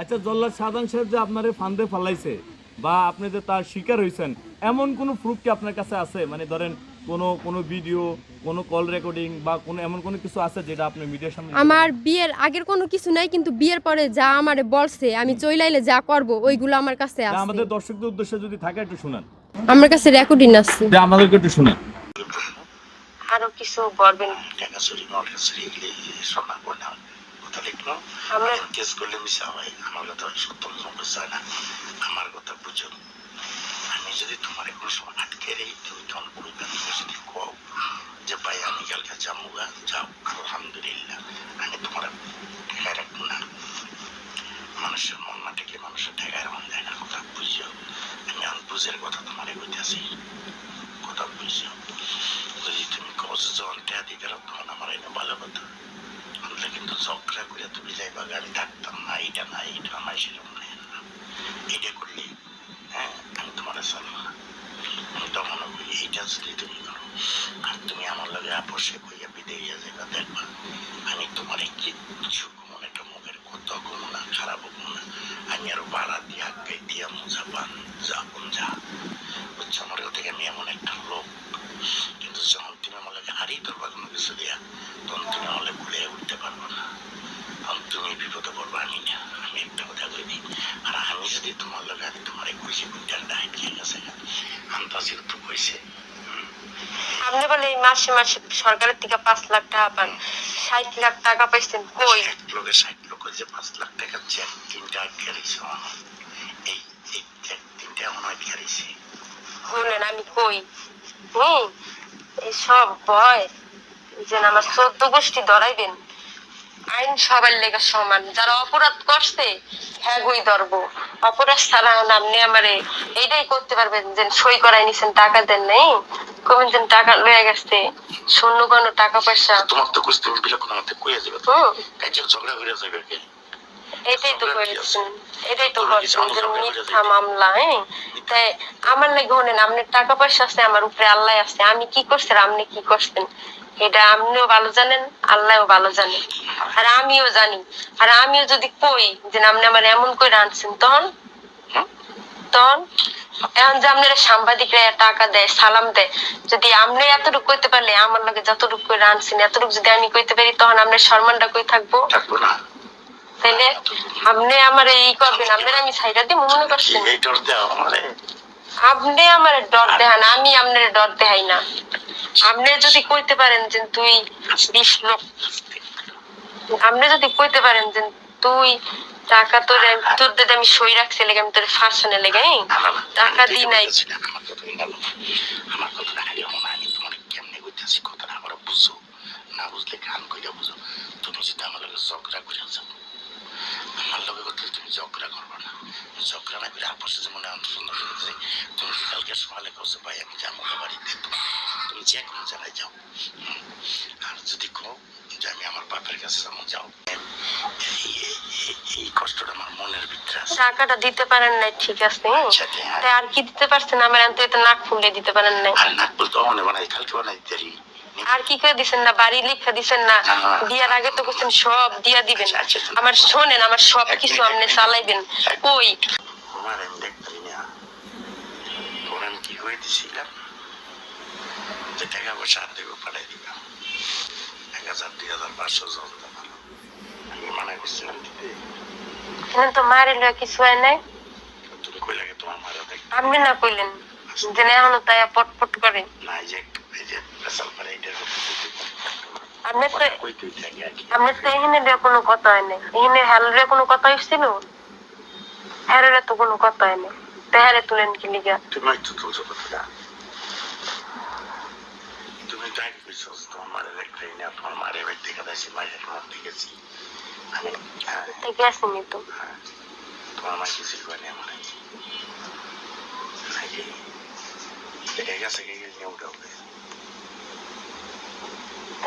আচ্ছা জল্লাদ সাধারণ সাহেব যে আপনারে ফান্দে ফালাইছে বা আপনি যে তার শিকার হয়েছেন এমন কোনো প্রুফ কি আপনার কাছে আছে? মানে ধরেন কোনো কোনো ভিডিও কোনো কল রেকর্ডিং বা কোনো এমন কোনো কিছু আছে যেটা আপনি মিডিয়ার সামনে আমার বিয়ের আগের কোনো কিছু নাই কিন্তু বিয়ের পরে যা আমারে বলছে আমি চইলাইলে যা করব ওইগুলো আমার কাছে আছে। আমাদের দর্শকদের উদ্দেশ্যে যদি থাকে একটু শুনান। আমার কাছে রেকর্ডিং আছে। যে আমাদেরকে একটু শুনান। আরও কিছু বলবেন? টাকা চুরি এগুলি সোনা করলাম কথা লিখলো কেস করলে মিশা হয় আমার কথা সত্য সম্পর্ক হয় না আমার কথা বুঝো আমি যদি তোমার কোনো সময় আটকে রেই তুমি তখন বলবে তুমি যদি কও যে ভাই আমি কালকে যাব যাও আলহামদুলিল্লাহ আমি তোমার ঠেকায় রাখব না মানুষের মন না ঠেকে মানুষের ঠেকায় মন যায় না কথা বুঝছ আমি এখন বুঝের কথা তোমার কইতেছি কথা বুঝছ যদি তুমি কস যখন টেয়া দিতে রাখো তখন আমার এনে ভালো কথা আমরা কিন্তু ঝগড়া করে তুমি যাইবা, গাড়ি থাকতাম না এইটা না এইটা আমার সেরকম নেই না। এইটা করলে হ্যাঁ আমি তোমার চলব না। আমি তখন এইটা যদি তুমি করো, আর তুমি আমার লগে আপসে কইয়া বিদেয় যাইবা, দেখবা, আমি তোমার কিচ্ছু কমন একটা মুখের কত কমো না, খারাপ কমো না। আমি আরও বাড়া দিয়া গাই দিয়া মোজা পান, যা কোন যা। বুঝছ আমার থেকে আমি এমন একটা লোক কিন্তু যখন তুমি আমার লাগে হারিয়ে ধরবা কোনো কিছু দিয়া তখন তুমি আমাকে ভুলে উঠতে পারব না তখন তুমি বিপদে পড়ব আমি না আমি একটা কথা কই দিই আর আমি যদি তোমার লগে আমি তোমার আপনি বলে, মাসে মাসে সরকারের থেকে পাঁচ লাখ টাকা পান ষাট লাখ টাকা পাইছেন কই? লোকের ষাট যে পাঁচ লাখ টাকা চেক তিনটা এই এই চেক তিনটা শুনেন আমি কই? হুম এই সব ভয় যে আমার চোদ্দ গোষ্ঠী ধরাইবেন আইন সবার লেগে সমান। যারা অপরাধ করছে হ্যাঁ গই ধরবো। অপরাধ ছাড়া আপনি আমারে। এইটাই করতে পারবেন যে সই করাই নিছেন টাকা দেন নাই। কবেন যেন টাকা লয়ে গেছে। শূন্য কোনো টাকা পয়সা। তোমার তো কুস্তি কইয়া যাবে তো। কাজে ঝগড়া যাবে কে? এটাই তো করেছেন এটাই তো করছেন যে মিথ্যা মামলা হ্যাঁ? তাই আমার লাগে হলেন আপনার টাকা পয়সা আছে আমার উপরে আল্লাহ আছে। আমি কি করছি আর আপনি কি করছেন? এটা আপনিও ভালো জানেন আল্লাহও ভালো জানেন। আর আমিও জানি। আর আমিও যদি কই যে আপনি আমার এমন করে আনছেন তখন তখন এখন যে আপনারা সাংবাদিকরা টাকা দেয় সালাম দেয় যদি আপনি এতটুকু কইতে পারলে আমার লগে যতটুকু করে আনছেন এতটুকু যদি আমি কইতে পারি তখন আপনার সম্মানটা কই থাকব? তাইলে আপনি আমার এই করবেন আপনার আমি সাইডা দিয়ে মনে করছেন? আপনি আমার ডর দেখান আমি আপনার ডর দেখাই না। আপনি যদি কইতে পারেন যে তুই বিশ লোক আপনি যদি কইতে পারেন যে তুই টাকা তোর তোর দিদি আমি সই রাখছি লেগে আমি তোর ফাঁসানে লেগে? টাকা দিই নাই। আমার কথা খালি হয় তোমার কেমনে কইতাছি কথাটা আমার বুঝো। না বুঝলে কান কইরা বুঝো। তুমি যদি আমার লগে ঝগড়া করে আমার লগে তুমি ঝগড়া করবে না। ঝগড়া না করে আপসে যেমন আমি সুন্দর তুমি কালকে সকালে কইছো ভাই আমি যাব বাড়িতে। তুমি যে কোনো জায়গায় যাও। আর যদি কও যে আমি আমার বাপের কাছে যাব যাও এই- কষ্টটা আমার মনের ভিতরে টাকাটা দিতে পারেন নাই ঠিক আছে? হ্যাঁ? আচ্ছা, হ্যাঁ। তাই আর কি দিতে পারছেন? আমার এত এত নাক ফুলে দিতে পারেন নাই। আর নাক বলতে অনে বানাই কালকে বানাই দেরি আর কি করে দিছেন না? বাড়ি লিখা দিছেন না। বিয়ার আগে তো বলছেন সব দিয়া দিবেন। আচ্ছা, আচ্ছা, আমার শোনেন আমার সব কিছু আপনি চালাইবেন। কই? তোমার আমি দেখতে না। তোর আমি কি করে দিছিলাম যে টাকা পয়সা হাত থেকে পাঠাই দিলাম। এক হাজার দুই হাজার পাঁচশো জন আমি মানা করছিলাম এখানে তো মারে লয় কিছু হয় নাই তুমি কই লাগে তোমার মারা দেখ আপনি না কইলেন যে না এখনও তাই পটপট করে না এই যে এই যে পেশাল পারে এইটার কথা আপনি তো আপনি তো এখানে লইয়া কোনো কথা হয় নাই এখানে হ্যালরে কোনো কথা হইছিল হ্যারে তো কোনো কথা হয় নাই তো হ্যারে তুলেন কি লিগা তুমি একটু তুলছো কথাটা এক বিশ্বাস তোমার মারে দেখতেই না তোমার মারে বাড়ি থেকে দেখছি মায়ের মন দেখেছি আমি গেছেনি তো তোমার মা কিছু করে আমার নাকি এটা গেছে কে গেছে ওটা হবে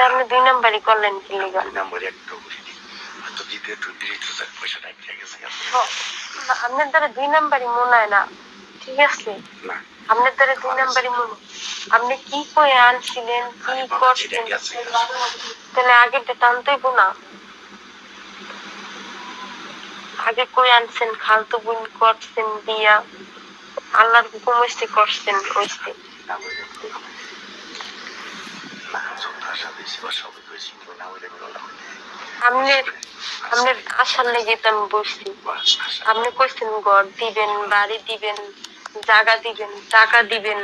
আপনি দুই নাম্বারই করলেন কি লিগা দুই নম্বরে একটা করে দিই হয়তো দ্বিতীয় একটু ডিরেক্ট পয়সাটা গেছে আপনার দ্বারা দুই নাম্বারই মনে হয় না ঠিক আছে না আপনার দ্বারা দুই নাম্বারই মনে আপনি কি আনছিলেন? কি করছেন? তাহলে আগেরটা না। আগে কই আনছেন খালতো বোন করছেন বিয়া। আল্লাহর হুকুম হইছে করছেন হইছে। না বলে না সব ভাষা দিয়েছি বা সবই করেছি কিন্তু না বলে বললাম আপনার আপনার আশার লেগে তো আমি বসছি। আপনি কইছেন ঘর দিবেন বাড়ি দিবেন। জায়গা দিবেন টাকা দিবেন।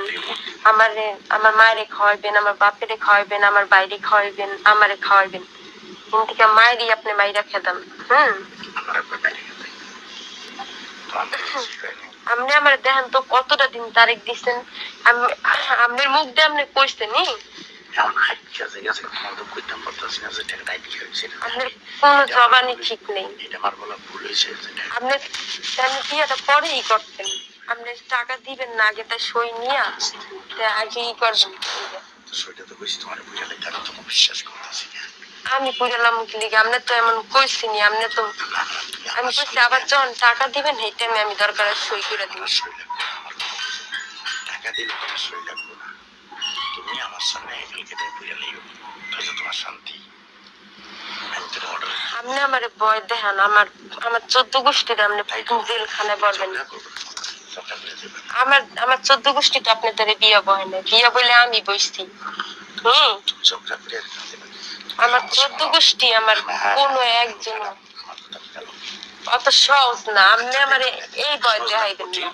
আমার আমার মায়েরে খাওয়াইবেন আমার বাপেরে খাওয়াইবেন আমার বাইরে খাওয়াইবেন আমারে খাওয়াইবেন। কিন্তু মায়েরই আপনি মাইরা খেতাম হুম? আপনি আমার দেখেন তো কতটা দিন তারিখ দিচ্ছেন আমি আপনার মুখ দিয়ে আপনি কইছেন নি? কোনো জবানি ঠিক নেই। এটা আপনি আপনি পরেই করতেন? আপনি টাকা দিবেন না আগে তাই সই নিয়ে আগে ই করবেন তো কইছি তোমার আমি তোমার বিশ্বাস করতেছি আমি পুরালাম কি আপনি তো এমন আপনি তো আমি আমার কইছি আবার যখন টাকা দিবেন সেই টাইমে আমি দরকার সই করে দিব। আমার। টাকা দিলে তোমার সই লাগবে না। তুমি সামনে তোমার শান্তি। আপনি আমার বয় দেখান আমার আমার চোদ্দ গোষ্ঠীতে আপনি জেলখানে বলবেন আমার আমার চোদ্দ আপনি তারে বিয়ে না বলে আমি বসছি। আমার চোদ্দ গোষ্ঠী, আমার একজন অত সহজ না। আপনি আমার এই বয় দেখাইবেন না।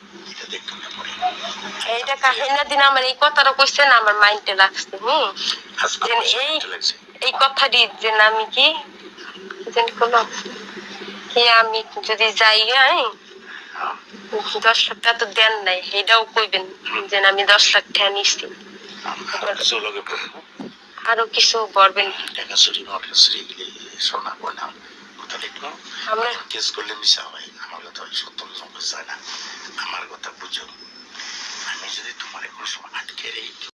এইটা কাহিনা দিন আমার এই কথাটা কইছেন, আমার মাইন্ডে রাখছে হুম? এই এই কথাটি যে আমি কি, যেন কোনো কি আমি যদি যাই হ্যাঁ? দশ লাখ টাকা তো দেন নাই এটাও কইবেন যে আমি দশ লাখ টাকা নিচ্ছি আর কিছু বলবেন আমরা কেস করলে মিশা হয় আমার কথা সত্য যায় না। আমার কথা বুঝো। আমি যদি তোমার কোনো সময় আটকে রেখে